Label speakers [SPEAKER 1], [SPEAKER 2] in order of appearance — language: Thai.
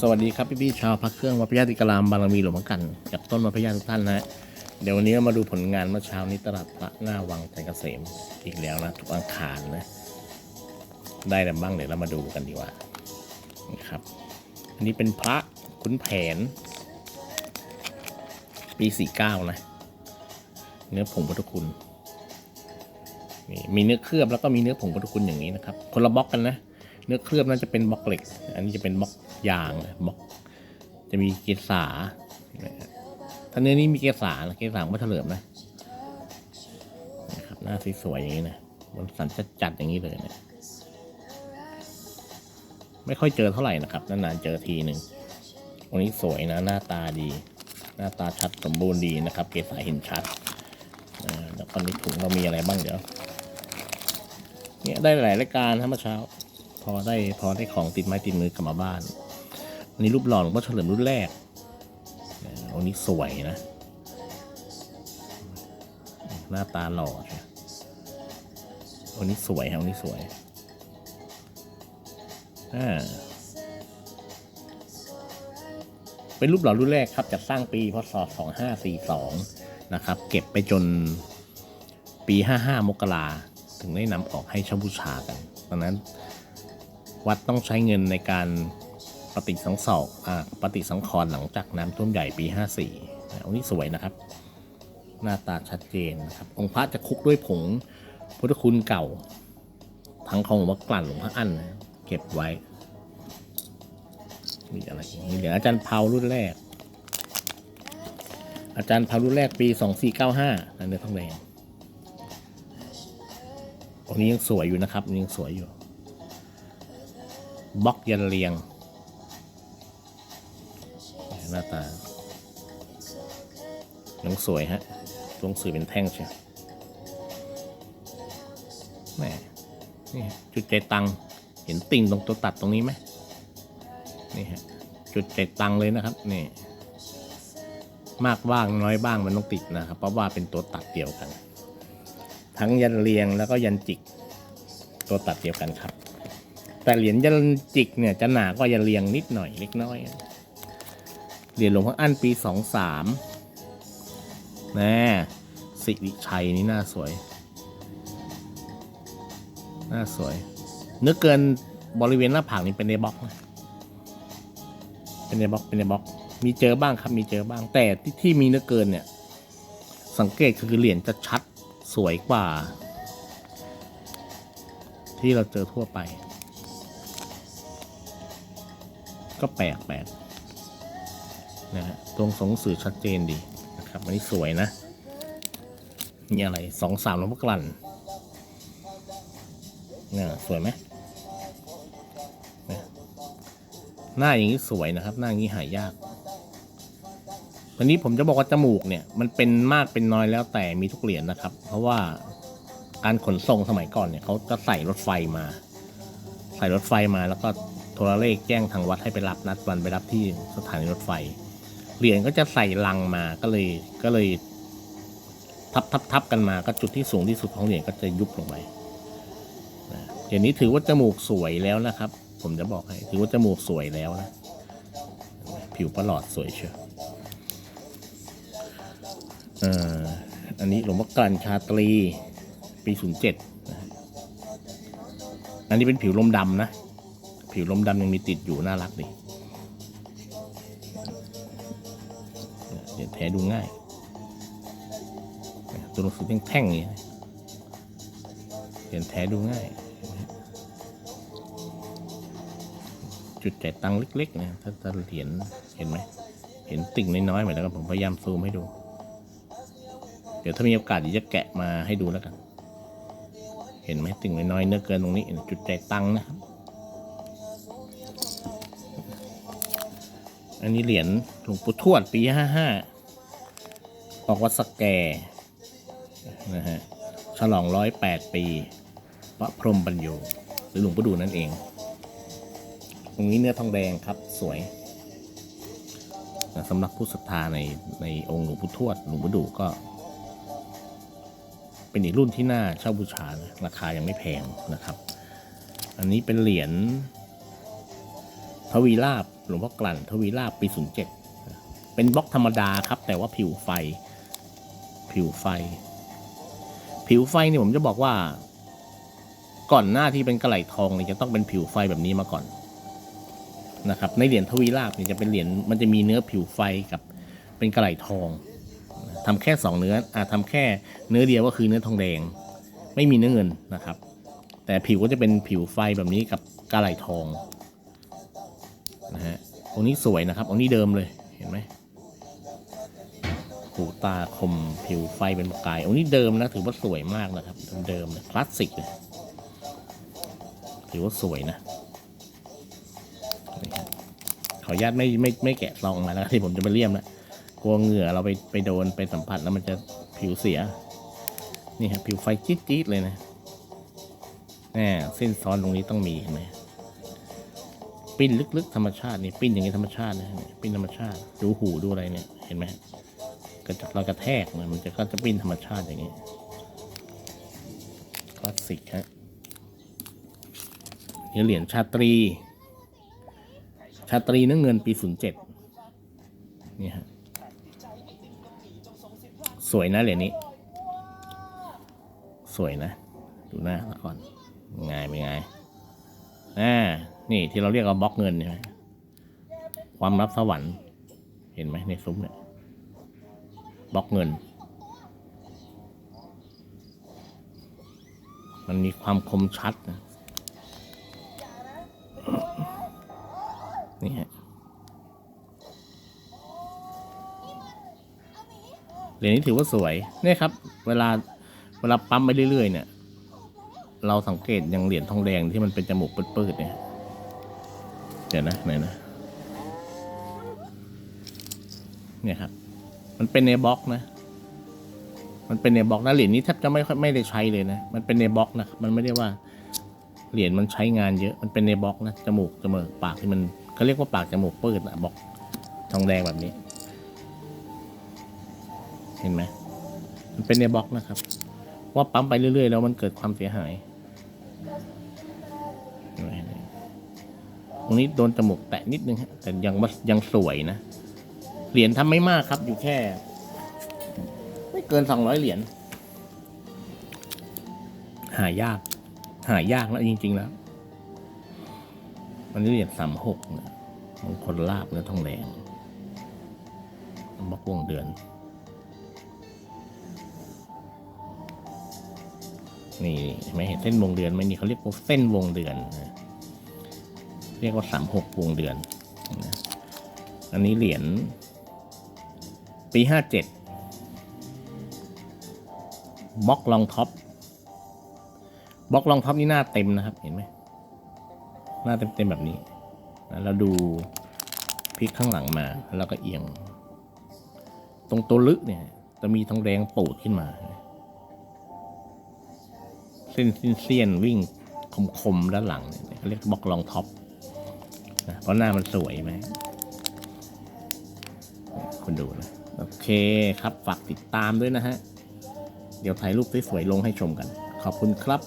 [SPEAKER 1] สวัสดีครับพี่พี่ๆชาวพระเครื่องวัดพระยาติกรามบารมีหลวงพ่อกัน กับต้นวัดพระยาทุกท่านนะฮะเดี๋ยววันนี้มาดูผลงานเมื่อเช้านี้ตลาดพระหน้าวังจันทร์เกษมอีกแล้วนะทุกอังคารนะได้แต่บ้างเดี๋ยวเรามาดูกันดีกว่านะครับ อันนี้เป็นพระขุนแผน ปีสี่เก้านะ เนื้อผงพุทธคุณนี่มีเนื้อเคลือบแล้วก็มีเนื้อผงพุทธคุณอย่างนี้นะครับ คนละบล็อกกันนะเนื้อเคลือบน่าจะเป็นบล็อกเหล็ก อันนี้จะเป็นบล็อก ยางนะบอกจะมีเกสาถ้าเนื้อนี้มีเกสานะเกสาไม่เฉลิมนะนะครับหน้าสวยๆอย่างนี้นะบนสันจัดๆอย่างนี้เลยนะไม่ค่อยเจอเท่าไหร่นะครับนานๆเจอทีหนึ่งวันนี้สวยนะ หน้าตาดี หน้าตาชัดสมบูรณ์ดีนะครับ เกสาเห็นชัดอ่าแล้วก็ในถุงเรามีอะไรบ้างเดี๋ยวเนี่ยได้หลายรายการนะเมื่อเช้า พอได้พอได้ของติดไม้ติดมือกลับมาบ้าน อันนี้รูปหล่อหลวงพ่อเฉลิมรุ่นแรกอันนี้สวยนะ หน้าตาหล่อใช่อันนี้สวยครับอันนี้สวยอ่าเป็นรูปหล่อรุ่นแรกครับจัดสร้างปีพศ2542 นะครับ เก็บไปจนปี 55 มกราถึงได้นำออกให้ช่าบูชากันตอนนั้นวัดต้องใช้เงินในการ ปฏิสังสอกอ่าปฏิสังขรณ์หลังจากน้ำท่วมใหญ่ปี 54นะองค์นี้สวยนะครับ หน้าตาชัดเจนนะครับ องค์พระจะคลุกด้วยผงพุทธคุณเก่า ทั้งของหลวงพ่อกลั่นหลวงพ่ออั้นนะเก็บไว้ มีอะไรอีกมีเหลืออาจารย์เผารุ่นแรก อาจารย์เผารุ่นแรกปี 2495นั่นเนื้อทองแดงองค์นี้ยังสวยอยู่นะครับยังสวยอยู่บล็อกยันเรียง หน้าตายังสวยฮะตรงสื่อเป็นแท่งใช่แม่นี่จุดใจตัง เห็นติ่งตรงตัวตัดตรงนี้ไหมนี่ฮะ จุดใจตังเลยนะครับ นี่ มากบ้างน้อยบ้างมันต้องติดนะครับ เพราะว่าเป็นตัวตัดเดียวกัน ทั้งยันเรียงแล้วก็ยันจิก ตัวตัดเดียวกันครับ แต่เหรียญยันจิกเนี่ยจะหนากว่ายันเรียงนิดหน่อยเล็กน้อย รียญหลวงพ่ออั้นปีสองสามนะสิริชัยนี่น่าสวย น่าสวย เนึกเกินบริเวณหน้าผากนี่เป็นในบล็อกนะเป็นในบล็อกเป็นในบล็อก มีเจอบ้างครับมีเจอบ้าง แต่ที่ที่มีเนื้อเกินเนี่ย สังเกตคือเหรียญจะชัดสวยกว่า ที่เราเจอทั่วไป ก็แปลกแปลก นะฮะตรงสงสื่อชัดเจนดีนะครับอันนี้สวยนะนี่อะไรสองสามลวงพ่อกลั่นเนี่ยสวยไหมหน้าอย่างนี้สวยนะครับ หน้าอย่างนี้หายากวันนี้ผมจะบอกว่าจมูกเนี่ยมันเป็นมากเป็นน้อยแล้วแต่มีทุกเหรียญนะครับ เพราะว่าการขนส่งสมัยก่อนเนี่ยเขาจะใส่รถไฟมา ใส่รถไฟมาแล้วก็โทรเลขแจ้งทางวัดให้ไปรับนัดวันไปรับที่สถานีรถไฟ เหรียญก็จะใส่ลังมาก็เลยก็เลย ทับทับทับกันมาก็จุดที่สูงที่สุดของเหรียญก็จะยุบลงไปนะเดี๋ยวนี้ถือว่าจมูกสวยแล้วนะครับ ผมจะบอกให้ถือว่าจมูกสวยแล้วนะผิวประหลอดสวยเชียวอ่ออันนี้หลวงพ่อกลั่นชาตรีปีศูนย์เจ็ดอันนี้เป็นผิวลมดำนะ ผิวลมดำยังมีติดอยู่น่ารักดี ดี๋ยวแท้ดูง่าย ตัวหนังสือแท่งๆอย่างนี้นะเขียนแท้ดูง่าย จุดใจตังค์เล็กๆนะถ้าถ้าเหรียญเห็นไหมเห็นติ่งน้อยๆเหมือนแล้วก็ผมพยายามซูมให้ดู เดี๋ยวถ้ามีโอกาสจะแกะมาให้ดูแล้วกัน เห็นไหมติ่งน้อยๆเนื้อเกินตรงนี้ จุดใจตังค์นะครับอันนี้เหรียญหลวงปู่ทวดปีห้าห้า ออกวัดสแกนะฮะฉลองร้อยแปดปีพระพรหมบรรโยหรือหลวงปู่ดูนั่นเอง ตรงนี้เนื้อทองแดงครับสวยสำหรับผู้ศรัทธาในในองค์หลวงปู่ทวดหลวงปู่ดูก็ เป็นอีกรุ่นที่น่าเช่าบูชานะราคายังไม่แพงนะครับ อันนี้เป็นเหรียญทวีราบหลวงลวงพ่อกลั่นทวีลาบปี 07 เป็นบล็อกธรรมดาครับ แต่ว่าผิวไฟ ผิวไฟ ผิวไฟเนี่ยผมจะบอกว่า ก่อนหน้าที่เป็นกระไหลทองเนี่ยจะต้องเป็นผิวไฟแบบนี้มาก่อนนะครับ ในเหรียญทวีลาบเนี่ยจะเป็นเหรียญมันจะมีเนื้อผิวไฟกับเป็นกระไหลทองทำแค่สองเนื้ออ่าทำแค่เนื้อเดียวก็คือเนื้อทองแดง ไม่มีเนื้อเงินนะครับ แต่ผิวก็จะเป็นผิวไฟแบบนี้กับกระไหลทองนะฮะองค์นี้สวยนะครับองค์นี้เดิมเลยเห็นไหม หูตาคมผิวไฟเป็นประกายองค์นี้เดิมนะถือว่าสวยมากนะครับ เดิมๆเลยคลาสสิกเลยถือว่าสวยนะขออนุญาตไม่ไม่ไม่แกะซองมาแล้วที่ผมจะไปเลี่ยมนะกลัวเหงื่อเราไปไปโดนไปสัมผัสแล้วมันจะผิวเสีย นี่ครับผิวไฟจี๊ดๆเลยนะแน่เส้นซ้อนตรงนี้ต้องมีเห็นไหมปิ้นลึกๆธรรมชาตินี่ปิ้นอย่างนี้ธรรมชาตินี่ปิ้นธรรมชาติดูหูดูอะไรเนี่ยเห็นไหม กระจกเรากระแทกเนี่ยมันจะก็จะปิ้นธรรมชาติอย่างนี้คลาสสิกฮะนี่เหรียญชาตรี ชาตรีเนื้อเงินปีศูนย์เจ็ดนี่ฮะสวยนะเหรียญนี้ สวยนะ ดูหน้าละก่อนเป็นไงเป็นไงอ่านี่ที่เราเรียกว่าบล็อกเงินใช่ไหมความลับสวรรค์เห็นไหมในซุ้มเนี่ย บล็อกเงิน มันมีความคมชัดนะนี่ฮะเหรียญนี้ถือว่าสวยเนี่ยครับ เวลาเวลาปั๊มไปเรื่อยๆเนี่ย เราสังเกตอย่างเหรียญทองแดงที่มันเป็นจมูกปืดๆเนี่ย เดี๋ยวนะไหนนะ เนี่ยครับ มันเป็นในบล็อกนะ มันเป็นในบล็อกนะเหรียญนี้แทบจะไม่ค่อยไม่ได้ใช้เลยนะ มันเป็นในบล็อกนะ มันไม่ได้ว่าเหรียญมันใช้งานเยอะ มันเป็นในบล็อกนะ จมูกจมูกปากที่มันเขาเรียกว่าปากจมูกเปืดอะบล็อกทองแดงแบบนี้ เห็นไหมมันเป็นในบล็อกนะครับ ว่าปั๊มไปเรื่อยๆ แล้วมันเกิดความเสียหายตรงนี้โดนจมูกแตะนิดนึงฮะแต่ยังว่ายังสวยนะ เหรียญทำไม่มากครับ อยู่แค่ ไม่เกินสองร้อยเหรียญหายาก หายากแล้วจริง ๆ แล้วมันนี้เหรียญสามหกเนี่ยมงคลลาบเนื้อทองแดงบล็อกวงเดือน นี่ไหมเห็นเส้นวงเดือนไหมนี่เขาเรียกว่าเส้นวงเดือนเรียกว่าสามหกวงเดือนอันนี้เหรียญ ปีห้าเจ็ดบล็อกลองท็อปบล็อกลองท็อปนี่หน้าเต็มนะครับ เห็นไหมหน้าเต็มเต็มๆแบบนี้นะแล้วดูพลิกข้างหลังมาแล้วก็เอียง ตรงตัวลึกเนี่ย จะมีทองแดงปูดขึ้นมา เส้นเสี้ยนวิ่งคมๆด้านหลังเนี่ยเขาเรียกบล็อกลองท็อปนะเพราะหน้ามันสวยไหมคุณดูนะ โอเคครับ ฝากติดตามด้วยนะฮะ เดี๋ยวถ่ายรูปสวยๆลงให้ชมกัน ขอบคุณครับ